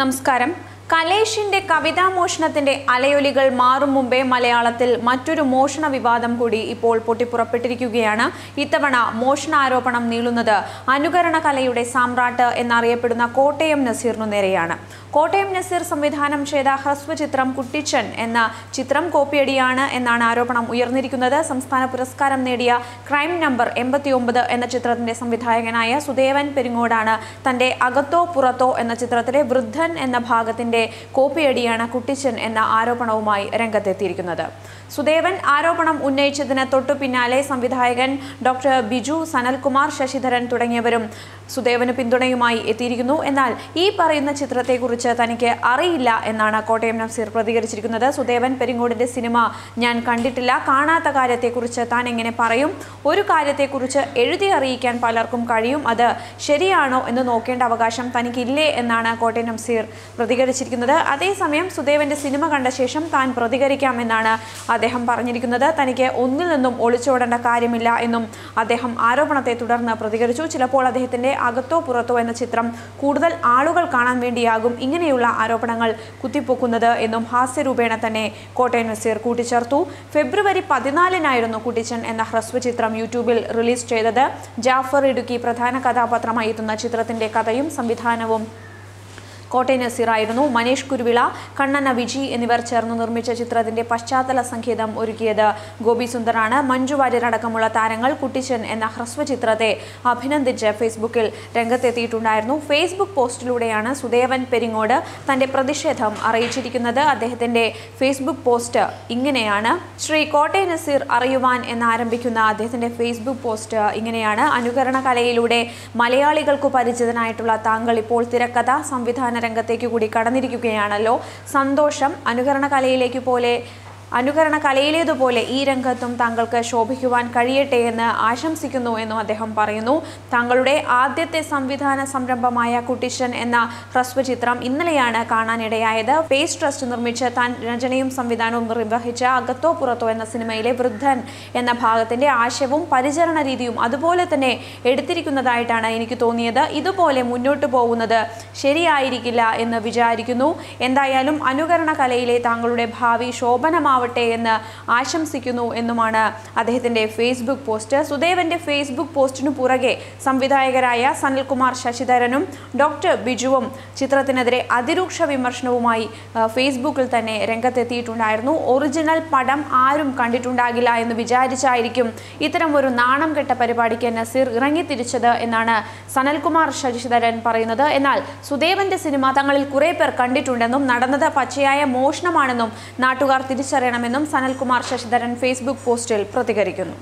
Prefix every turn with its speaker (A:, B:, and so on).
A: നമസ്കാരം. കലേഷിന്റെ കവിതാ മോഷണത്തിന്റെ അലയൊലികൾ മാറും മുമ്പേ മലയാളത്തിൽ മറ്റൊരു മോഷണ വിവാദം കൂടി ഇപ്പോൾ പൊട്ടിപ്പുറപ്പെട്ടിരിക്കുകയാണ്. ഇത്തവണ മോഷണാരോപണം നീളുന്നത് അനുകരണ കലയുടെ സാമ്രാട്ട് എന്നറിയപ്പെടുന്ന കോട്ടയം നസീറിനു നേരെയാണ്. കോട്ടയം നസീർ സംവിധാനം ചെയ്ത ഹ്രസ്വചിത്രം കുട്ടിച്ചൻ എന്ന ചിത്രം കോപ്പിയടിയാണ് എന്നാണ് ആരോപണം ഉയർന്നിരിക്കുന്നത്. സംസ്ഥാന പുരസ്കാരം നേടിയ ക്രൈം നമ്പർ എൺപത്തിയൊമ്പത് എന്ന ചിത്രത്തിന്റെ സംവിധായകനായ സുദേവൻ പെരിങ്ങോടാണ് തന്റെ അകത്തോ പുറത്തോ എന്ന ചിത്രത്തിലെ വൃദ്ധൻ എന്ന ഭാഗത്തിന്റെ കോപ്പിയടിയാണ് കുട്ടിച്ചൻ എന്ന ആരോപണവുമായി രംഗത്തെത്തിയിരിക്കുന്നത്. സുദേവൻ ആരോപണം ഉന്നയിച്ചതിന് തൊട്ടു പിന്നാലെ സംവിധായകൻ ഡോക്ടർ ബിജു സനൽകുമാർ ശശിധരൻ തുടങ്ങിയവരും സുദേവന് പിന്തുണയുമായി എത്തിയിരിക്കുന്നു. എന്നാൽ ഈ പറയുന്ന ചിത്രത്തെക്കുറിച്ച് തനിക്ക് അറിയില്ല എന്നാണ് കോട്ടയം നസീർ പ്രതികരിച്ചിരിക്കുന്നത്. സുദേവൻ പെരിങ്ങോടിന്റെ സിനിമ ഞാൻ കണ്ടിട്ടില്ല. കാണാത്ത കാര്യത്തെക്കുറിച്ച് താൻ എങ്ങനെ പറയും? ഒരു കാര്യത്തെക്കുറിച്ച് എഴുതി അറിയിക്കാൻ പലർക്കും കഴിയും. അത് ശരിയാണോ എന്ന് നോക്കേണ്ട അവകാശം തനിക്കില്ലേ എന്നാണ് കോട്ടയം നസീർ പ്രതികരിച്ചിരിക്കുന്നത്. അതേസമയം സുദേവന്റെ സിനിമ കണ്ട ശേഷം താൻ പ്രതികരിക്കാമെന്നാണ് അദ്ദേഹം പറഞ്ഞിരിക്കുന്നത് തനിക്ക് ഒന്നിൽ നിന്നും ഒളിച്ചോടേണ്ട കാര്യമില്ല എന്നും അദ്ദേഹം ആരോപണത്തെ തുടർന്ന് പ്രതികരിച്ചു. ചിലപ്പോൾ അദ്ദേഹത്തിന്റെ അകത്തോ പുറത്തോ എന്ന ചിത്രം കൂടുതൽ ആളുകൾ കാണാൻ വേണ്ടിയാകും ഇങ്ങനെയുള്ള ആരോപണങ്ങൾ കുത്തിപ്പൊക്കുന്നത് എന്നും ഹാസ്യരൂപേണ തന്നെ കോട്ടയം നസീർ കൂട്ടിച്ചേർത്തു. ഫെബ്രുവരി പതിനാലിനായിരുന്നു കുട്ടിച്ചൻ എന്ന ഹ്രസ്വചിത്രം യൂട്യൂബിൽ റിലീസ് ചെയ്തത്. ജാഫർ ഇടുക്കി പ്രധാന കഥാപാത്രമായി എത്തുന്ന ചിത്രത്തിന്റെ കഥയും സംവിധാനവും കോട്ടയം നസീറായിരുന്നു. മനീഷ് കുരുവിള കണ്ണന വിജി എന്നിവർ ചേർന്ന് നിർമ്മിച്ച ചിത്രത്തിന്റെ പശ്ചാത്തല സംഗീതം ഒരുക്കിയത് ഗോപി സുന്ദറാണ്. മഞ്ജു വാര്യരടക്കമുള്ള താരങ്ങൾ കുട്ടിച്ചൻ എന്ന ഹ്രസ്വ ചിത്രത്തെ അഭിനന്ദിച്ച് ഫേസ്ബുക്കിൽ രംഗത്തെത്തിയിട്ടുണ്ടായിരുന്നു. ഫേസ്ബുക്ക് പോസ്റ്റിലൂടെയാണ് സുദേവൻ പെരിങ്ങോട് തന്റെ പ്രതിഷേധം അറിയിച്ചിരിക്കുന്നത്. അദ്ദേഹത്തിന്റെ ഫേസ്ബുക്ക് പോസ്റ്റ് ഇങ്ങനെയാണ്. ശ്രീ കോട്ടയ നസീർ അറിയുവാൻ എന്നാരംഭിക്കുന്ന അദ്ദേഹത്തിന്റെ ഫേസ്ബുക്ക് പോസ്റ്റ് ഇങ്ങനെയാണ്. അനുകരണ കലയിലൂടെ മലയാളികൾക്ക് പരിചിതനായിട്ടുള്ള താങ്കൾ ഇപ്പോൾ തിരക്കഥ സംവിധാന രംഗത്തേക്ക് കൂടി കടന്നിരിക്കുകയാണല്ലോ. സന്തോഷം അനുകരണ കലയിലേക്ക് പോലെ അനുകരണ കലയിലേതുപോലെ ഈ രംഗത്തും താങ്കൾക്ക് ശോഭിക്കുവാൻ കഴിയട്ടെ എന്ന് ആശംസിക്കുന്നു എന്നും അദ്ദേഹം പറയുന്നു. താങ്കളുടെ ആദ്യത്തെ സംവിധാന സംരംഭമായ കുട്ടിഷൻ എന്ന ഹ്രസ്വചിത്രം ഇന്നലെയാണ് കാണാനിടയായത്. ഫേസ് ട്രസ്റ്റ് നിർമ്മിച്ച് താൻ രചനയും സംവിധാനവും നിർവഹിച്ച അകത്തോ പുറത്തോ എന്ന സിനിമയിലെ വൃദ്ധൻ എന്ന ഭാഗത്തിന്റെ ആശയവും പരിചരണ രീതിയും അതുപോലെ തന്നെ എടുത്തിരിക്കുന്നതായിട്ടാണ് എനിക്ക് തോന്നിയത്. ഇതുപോലെ മുന്നോട്ട് പോകുന്നത് ശരിയായിരിക്കില്ല എന്ന് വിചാരിക്കുന്നു. എന്തായാലും അനുകരണ കലയിലെ താങ്കളുടെ ഭാവി ശോഭനമാ ആവട്ടെ എന്ന് ആശംസിക്കുന്നു എന്നുമാണ് അദ്ദേഹത്തിന്റെ ഫേസ്ബുക്ക് പോസ്റ്റ്. സുദേവന്റെ ഫേസ്ബുക്ക് പോസ്റ്റിനു പുറകെ സംവിധായകരായ സനിൽകുമാർ ശശിധരനും ഡോക്ടർ ബിജുവും ചിത്രത്തിനെതിരെ അതിരൂക്ഷ വിമർശനവുമായി ഫേസ്ബുക്കിൽ തന്നെ രംഗത്തെത്തിയിട്ടുണ്ടായിരുന്നു. ഒറിജിനൽ പടം ആരും കണ്ടിട്ടുണ്ടാകില്ല എന്ന് വിചാരിച്ചായിരിക്കും ഇത്തരം ഒരു നാണം കെട്ട പരിപാടിക്ക് നസീർ ഇറങ്ങിത്തിരിച്ചത് എന്നാണ് സനൽകുമാർ ശശിധരൻ പറയുന്നത്. എന്നാൽ സുദേവന്റെ സിനിമ തങ്ങളിൽ കുറേ പേർ കണ്ടിട്ടുണ്ടെന്നും നടന്നത് പച്ചയായ മോഷണമാണെന്നും നാട്ടുകാർ തിരിച്ചറിയണമെന്നും സനൽകുമാർ ശശിധരൻ ഫേസ്ബുക്ക് പോസ്റ്റിൽ പ്രതികരിക്കുന്നു